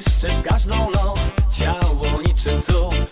błyszczy każdą noc Ciało niczym cud.